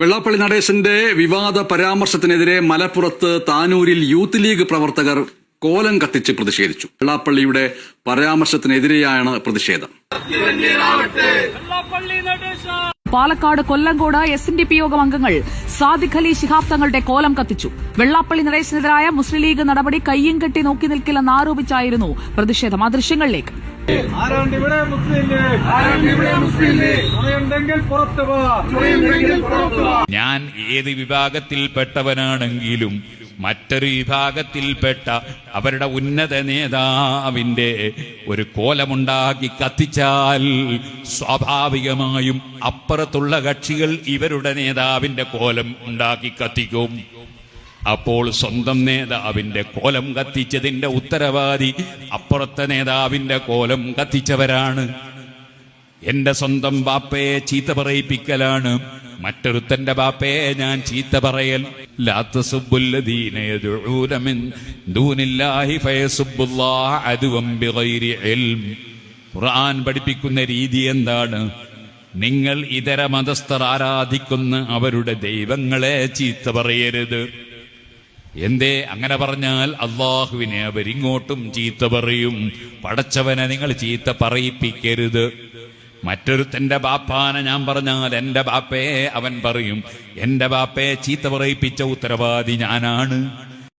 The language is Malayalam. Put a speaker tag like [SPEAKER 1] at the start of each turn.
[SPEAKER 1] വെള്ളാപ്പള്ളി നടേശന്റെ വിവാദ പരാമർശത്തിനെതിരെ മലപ്പുറത്ത് താനൂരിൽ യൂത്ത് ലീഗ് പ്രവർത്തകർ കോലം കത്തിച്ച് പ്രതിഷേധിച്ചു. വെള്ളാപ്പള്ളിയുടെ പരാമർശത്തിനെതിരെയാണ് പ്രതിഷേധം.
[SPEAKER 2] Palakkad Kollengode S N D P Yogam അംഗങ്ങൾ സാദിഖ് അലി ശിഹാബ് തങ്ങളുടെ കോലം കത്തിച്ചു. വെള്ളാപ്പള്ളി നടേശനെതിരായ മുസ്ലിം ലീഗ് നടപടി കയ്യും കെട്ടി നോക്കി നിൽക്കില്ലെന്ന് ആരോപിച്ചായിരുന്നു പ്രതിഷേധം. ആ ദൃശ്യങ്ങളിലേക്ക്.
[SPEAKER 3] ആരാണ്ട് ഇവിടെ മുസ്ലിം ലീഗ് ആരാണ്ട് ഇവിടെ മുസ്ലിം പുറത്തു
[SPEAKER 4] ഞാൻ ഏത് വിഭാഗത്തിൽപ്പെട്ടവനാണെങ്കിലും മറ്റൊരു വിഭാഗത്തിൽപ്പെട്ട അവരുടെ ഉന്നത നേതാവിന്റെ ഒരു കോലമുണ്ടാക്കി കത്തിച്ചാൽ സ്വാഭാവികമായും അപ്പുറത്തുള്ള കക്ഷികൾ ഇവരുടെ നേതാവിന്റെ കോലം ഉണ്ടാക്കി കത്തിക്കും. അപ്പോൾ സ്വന്തം നേതാവിന്റെ കോലം കത്തിച്ചതിന്റെ ഉത്തരവാദി അപ്പുറത്തെ നേതാവിന്റെ കോലം കത്തിച്ചവരാണ്. എന്റെ സ്വന്തം ബാപ്പയെ ചീത്ത പറയിപ്പിക്കലാണ്. മറ്റൊരുത്തന്റെ ബാപ്പയെ ഞാൻ ചീത്ത പറയൽ. ഖുർആൻ പഠിപ്പിക്കുന്ന രീതി എന്താണ്? നിങ്ങൾ ഇതര മതസ്ഥർ ആരാധിക്കുന്ന അവരുടെ ദൈവങ്ങളെ ചീത്ത പറയരുത്. എന്തേ അങ്ങനെ പറഞ്ഞാൽ അള്ളാഹുവിനെ അവരിങ്ങോട്ടും ചീത്ത പറയും. പടച്ചവനെ നിങ്ങൾ ചീത്ത പറയിപ്പിക്കരുത്. മറ്റൊരുത്തന്റെ ബാപ്പാനെ ഞാൻ പറഞ്ഞാൽ എന്റെ ബാപ്പയെ അവൻ പറയും. എന്റെ ബാപ്പയെ ചീത്ത പറയിപ്പിച്ച ഉത്തരവാദി ഞാനാണ്.